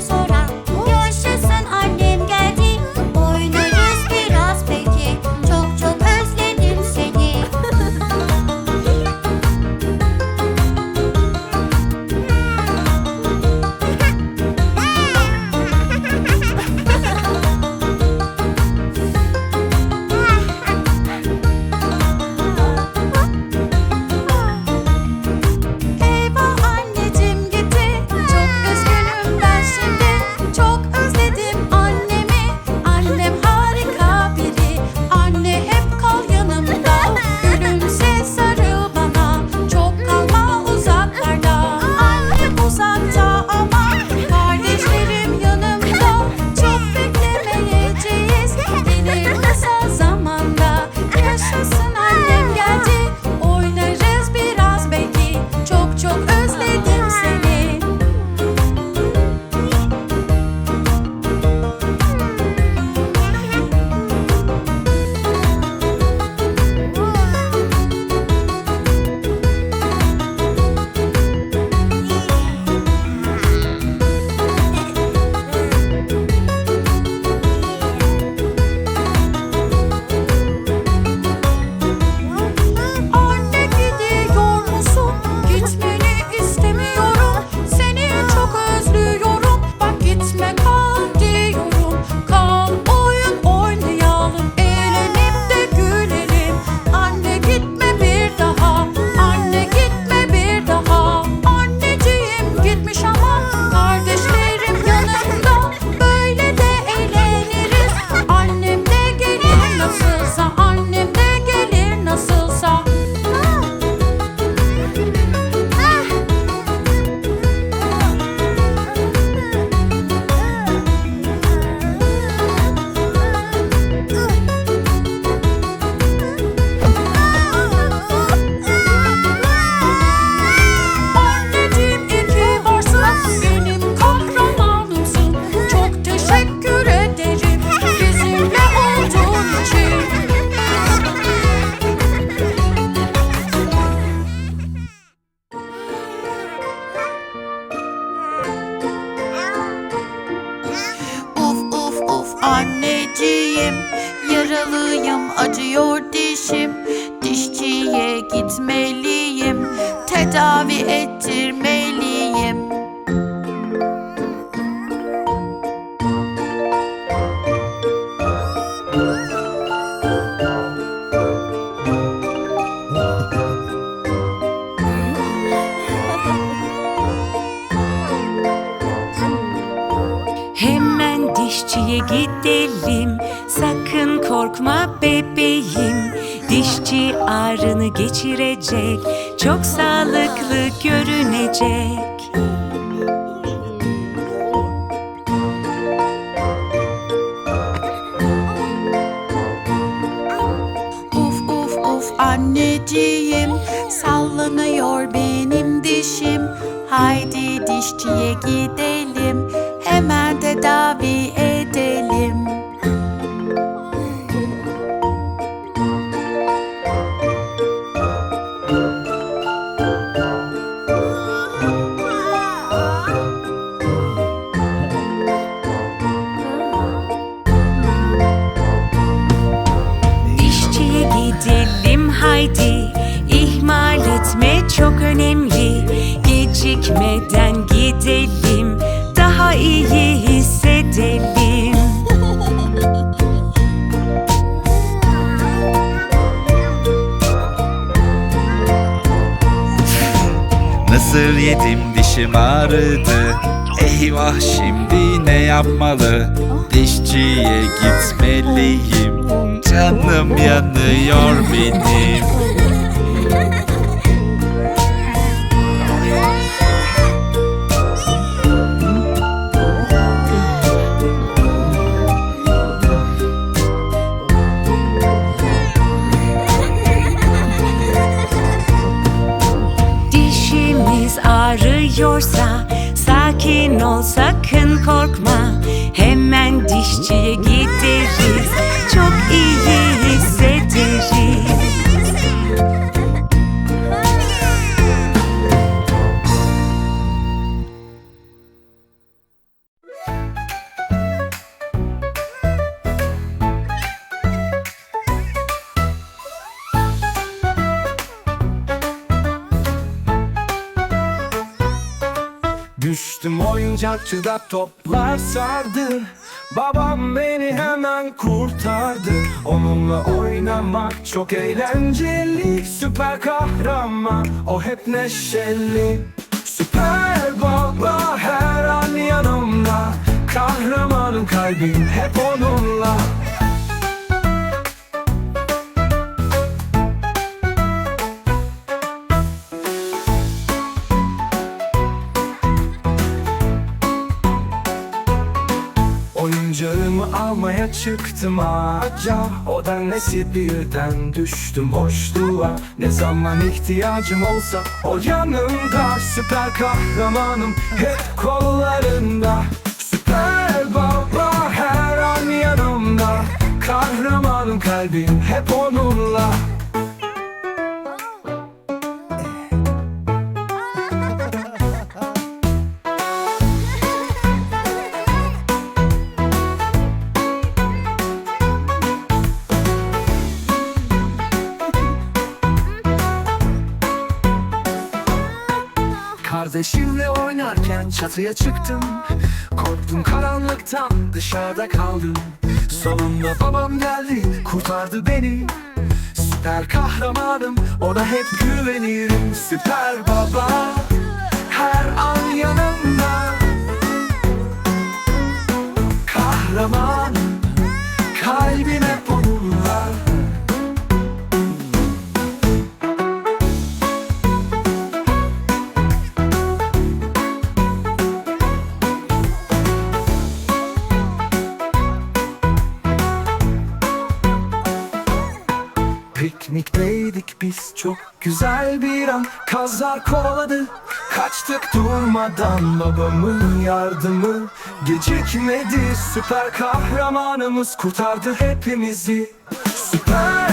소라. Anneciğim. Yaralıyım acıyor dişim. Dişçiye gitmeliyim Tedavi ettirmeliyim gidelim. Sakın korkma bebeğim. Dişçi ağrını geçirecek. Çok sağlıklı görünecek. Uf uf uf anneciğim. Sallanıyor benim dişim. Haydi dişçiye gidelim. Hemen tedavi haydi İhmal etme çok önemli. Gecikmeden gidelim Daha iyi hissedelim. Mısır yedim dişim ağrıdı? Eyvah şimdi ne yapmalı? Dişçiye gitmeliyim Canım yanıyor benim. Dişimiz ağrıyorsa Sakin ol sakın korkma. Hemen dişçiye gideriz Oyuncakçıda toplar sardı. Babam beni hemen kurtardı. Onunla oynamak çok eğlenceli. Süper kahraman o hep neşeli. Süper baba her an yanımda. Kahramanın kalbim hep onunla çıktım ağaca. O da nesi birden düştüm boşluğa Ne zaman ihtiyacım olsa o yanımda. Süper kahramanım hep kollarında. Süper baba her an yanımda. Kahramanım kalbim hep onunla Kardeşimle oynarken çatıya çıktım. Korktum karanlıktan dışarıda kaldım. Sonunda babam geldi kurtardı beni. Süper kahramanım ona hep güvenirim. Süper baba her an yanımda. Kahramanım kalbim Piknikteydik biz çok güzel bir an. Kazlar kovaladı kaçtık durmadan. Babamın yardımı gecikmedi. Süper kahramanımız kurtardı hepimizi. Süper